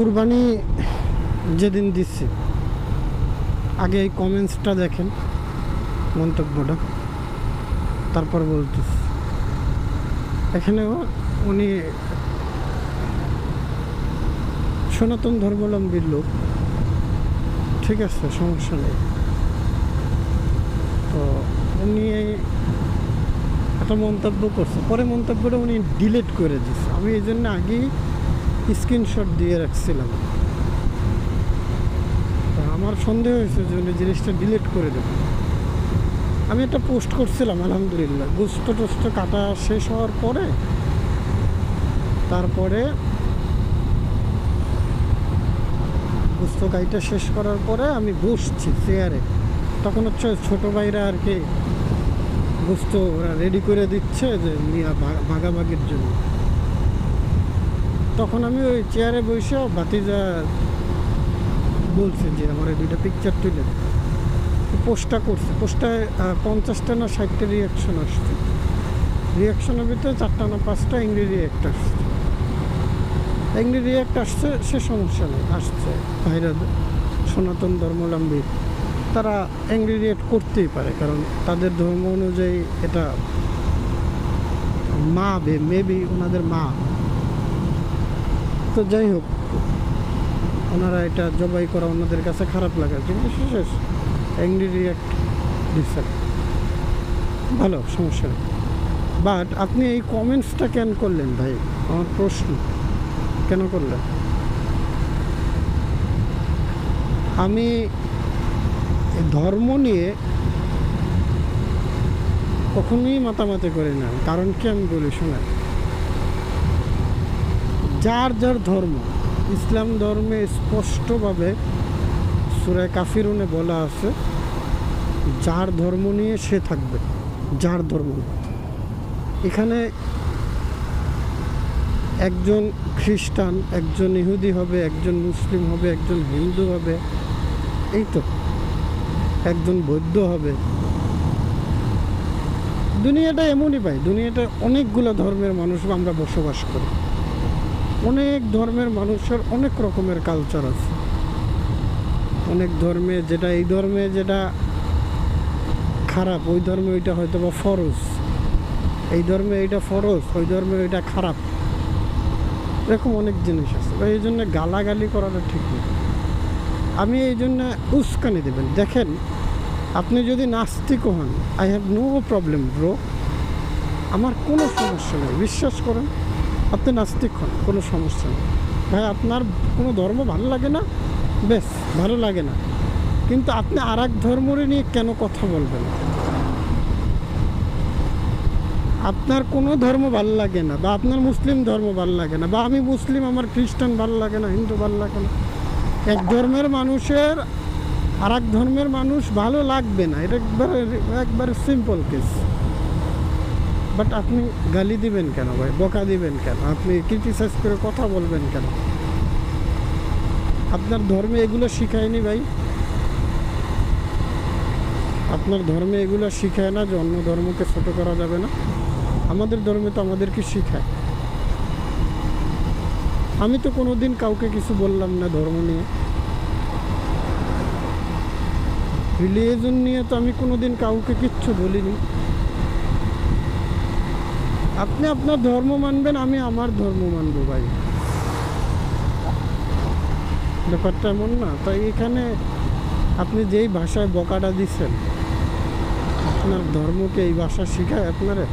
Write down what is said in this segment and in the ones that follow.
কুরবানি যেদিন দিচ্ছি, আগে এই কমেন্টসটা দেখেন, মন্তব্যটা। তারপর বলতেছি। এখানেও উনি সনাতন ধর্মাবলম্বীর লোক। ঠিক আছে, সমস্যা নেই। তো উনি এই একটা মন্তব্য করছে। পরে মন্তব্যটা উনি ডিলিট করে দিচ্ছে আমি এই জন্য আগেই স্ক্রিনশট দিয়ে রাখছিলাম। আমার সন্দেহ হয়েছে যে উনি জিনিসটা ডিলিট করে দেবেন আমি একটা পোস্ট করছিলাম, আলহামদুলিল্লাহ। গোস্ত টোস্ত কাটা শেষ হওয়ার পরে, তারপরে গোস্ত কাইটা শেষ করার পরে আমি বসছি চেয়ারে তখন হচ্ছে ছোটো ভাইরা আর কি গোস্ত ওরা রেডি করে দিচ্ছে যে নিয়ে ভা- ভাগাভাগির জন্য। তখন আমি ওই চেয়ারে বসে বাতিজা বলছে যে, আমার দুইটা পিকচার তুলে পোস্টটা করছে। পোস্টটায় পঞ্চাশটা না ষাটটা রিয়াকশন আসছে। রিয়াকশনের ভিতরে চারটা না পাঁচটা ইংরেজি রিয়াক্ট আসছে। ইংরেজি রিয়াক্ট আসছে, সে সমস্যা নেই, আসছে। ভাইরা সনাতন ধর্মাবলম্বী, তারা অ্যাংরি রিয়েক্ট করতেই পারে, কারণ তাদের ধর্ম অনুযায়ী এটা মা বে মেবি ওনাদের মা। তো যাই হোক, ওনারা এটা জবাই করা ওনাদের কাছে খারাপ লাগে, কিন্তু শেষ অ্যাংরি রিয়াক্ট দিচ্ছেন ভালো, সমস্যা বাট আপনি এই কমেন্টসটা কেন করলেন ভাই? আমার প্রশ্ন, কেন করলেন? আমি ধর্ম নিয়ে কখনোই মাতামাতি করি না, কারণ কি আমি বলি, শোনেন। যার যার ধর্ম, ইসলাম ধর্মে স্পষ্টভাবে সুরায় কাফিরুনে বলা আছে, যার ধর্ম নিয়ে সে থাকবে, যার ধর্ম এখানে একজন খ্রিস্টান, একজন ইহুদি হবে, একজন মুসলিম হবে, একজন হিন্দু হবে, এই তো। একজন বৌদ্ধ হবে। দুনিয়াটা এমনই পাই দুনিয়াটা অনেকগুলো ধর্মের মানুষ আমরা বসবাস করি। অনেক ধর্মের মানুষের অনেক রকমের কালচার আছে। অনেক ধর্মে যেটা, এই ধর্মে যেটা খারাপ, ওই ধর্মে ওইটা হয়তো বা ফরজ। এই ধর্মে এইটা ফরজ, ওই ধর্মে ওইটা খারাপ। এরকম অনেক জিনিস আছে। এই জন্য গালাগালি করাটা ঠিক না। আমি এই জন্য উস্কানি দেবেন। দেখেন, আপনি যদি নাস্তিক হন I have no problem bro আমার কোনো সমস্যা নেই। বিশ্বাস করেন আপনি নাস্তিক হন, কোনো সমস্যা নেই। ভাই, আপনার কোনো ধর্ম ভালো লাগে না? বেশ, ভালো লাগে না। কিন্তু আপনি আর এক ধর্মরে নিয়ে কেন কথা বলবেন? আপনার কোনো ধর্ম ভালো লাগে না, বা আপনার মুসলিম ধর্ম ভালো লাগে না, বা আমি মুসলিম, আমার খ্রিস্টান ভালো লাগে না, হিন্দু ভালো লাগে না। এক ধর্মের মানুষের আর ধর্মের মানুষ ভালো লাগবে না। এটা একবারে একবারে সিম্পল কেস বাট আপনি গালি দিবেন কেন ভাই? বকা দিবেন কেন? আপনি ক্রিটিসাইজ করে কথা বলবেন কেন? আপনার ধর্মে এগুলো শিখায়নি ভাই। আপনার ধর্মে এগুলো শিখায় না যে অন্য ধর্মকে ছোট করা যাবে না। আমাদের ধর্মে তো আমাদেরকে শিখায়। আমি তো কোনো দিন কাউকে কিছু বললাম না ধর্ম নিয়ে। রিলিজন নিয়ে তো আমি কোনোদিন কাউকে কিচ্ছু বলিনি। আপনি আপনার ধর্ম মানবেন, আমি আমার ধর্ম মানব ভাই। ব্যাপারটা এমন না। তাই এখানে আপনি যেই ভাষায় বকাটা দিচ্ছেন, আপনার ধর্মকে এই ভাষা শিখায় আপনারে?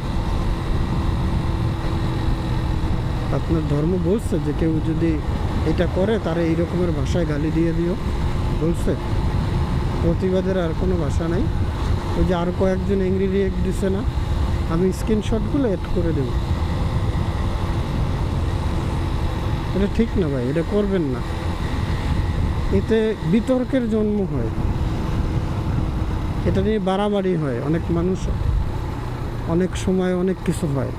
আপনার ধর্ম বলছে যে কেউ যদি এটা করে, তারা এই রকমের ভাষায় গালি দিয়ে দিও। বলছে। প্রতিবাদের আর কোনো ভাষা নাই। ওই যে আর কয়েকজন ইংরেজি দিছে না। আমি স্ক্রিনশটগুলো এড করে দেব। এটা ঠিক না ভাই, এটা করবেন না। এতে বিতর্কের জন্ম হয়। এটা নিয়ে বাড়াবাড়ি হয়, অনেক মানুষ অনেক সময় অনেক কিছু হয়।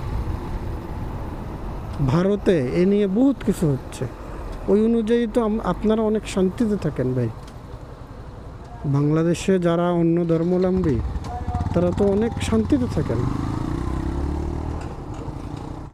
ভারতে এ নিয়ে বহুত কিছু হচ্ছে। ওই অনুযায়ী তো আপনারা অনেক শান্তিতে থাকেন ভাই। বাংলাদেশে যারা অন্য ধর্মাবলম্বী, তারা তো অনেক শান্তিতে থাকেন।